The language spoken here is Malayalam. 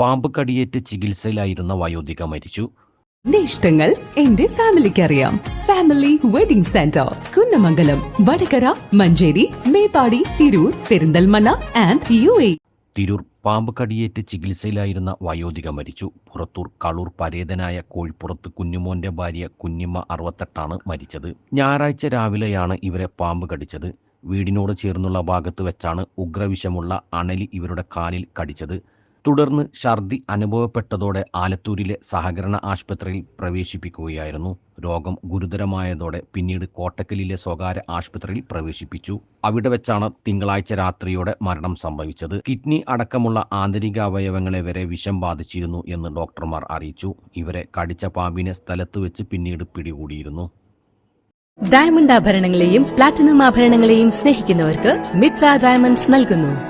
പാമ്പ് കടിയേറ്റ് ചികിത്സയിലായിരുന്ന വയോധിക മരിച്ചു. എന്റെ ഇഷ്ടങ്ങൾ എന്റെ ഫാമിലിക്ക് അറിയാം family wedding centre Kunnamangalam Vadakara Manjeri Meppadi Tirur Perinthalmanna and U A Tirur പാമ്പ് കടിയേറ്റ് ചികിത്സയിലായിരുന്ന വയോധിക മരിച്ചു. പുറത്തൂർ കളൂർ പരേതനായ കോഴിപ്പുറത്ത് കുഞ്ഞുമോന്റെ ഭാര്യ കുഞ്ഞിമ്മ അറുപത്തെട്ടാണ് മരിച്ചത്. ഞായറാഴ്ച രാവിലെയാണ് ഇവരെ പാമ്പ് കടിച്ചത്. വീടിനോട് ചേർന്നുള്ള ഭാഗത്ത് വെച്ചാണ് ഉഗ്രവിഷമുള്ള അണലി ഇവരുടെ കാലിൽ കടിച്ചത്. തുടർന്ന് ഛർദി അനുഭവപ്പെട്ടതോടെ ആലത്തൂരിലെ സഹകരണ ആശുപത്രിയിൽ പ്രവേശിപ്പിക്കുകയായിരുന്നു. രോഗം ഗുരുതരമായതോടെ പിന്നീട് കോട്ടക്കലിലെ സ്വകാര്യ ആശുപത്രിയിൽ പ്രവേശിപ്പിച്ചു. അവിടെ വെച്ചാണ് തിങ്കളാഴ്ച രാത്രിയോടെ മരണം സംഭവിച്ചത്. കിഡ്നി അടക്കമുള്ള ആന്തരിക അവയവങ്ങളെ വരെ വിഷം ബാധിച്ചിരുന്നു എന്ന് ഡോക്ടർമാർ അറിയിച്ചു. ഇവരെ കടിച്ച പാമ്പിനെ സ്ഥലത്ത് വെച്ച് പിന്നീട് പിടികൂടിയിരുന്നു. ഡയമണ്ട് ആഭരണങ്ങളെയും പ്ലാറ്റിനം ആഭരണങ്ങളെയും സ്നേഹിക്കുന്നവർക്ക് മിത്ര ഡയമണ്ട്സ് നൽകുന്നു.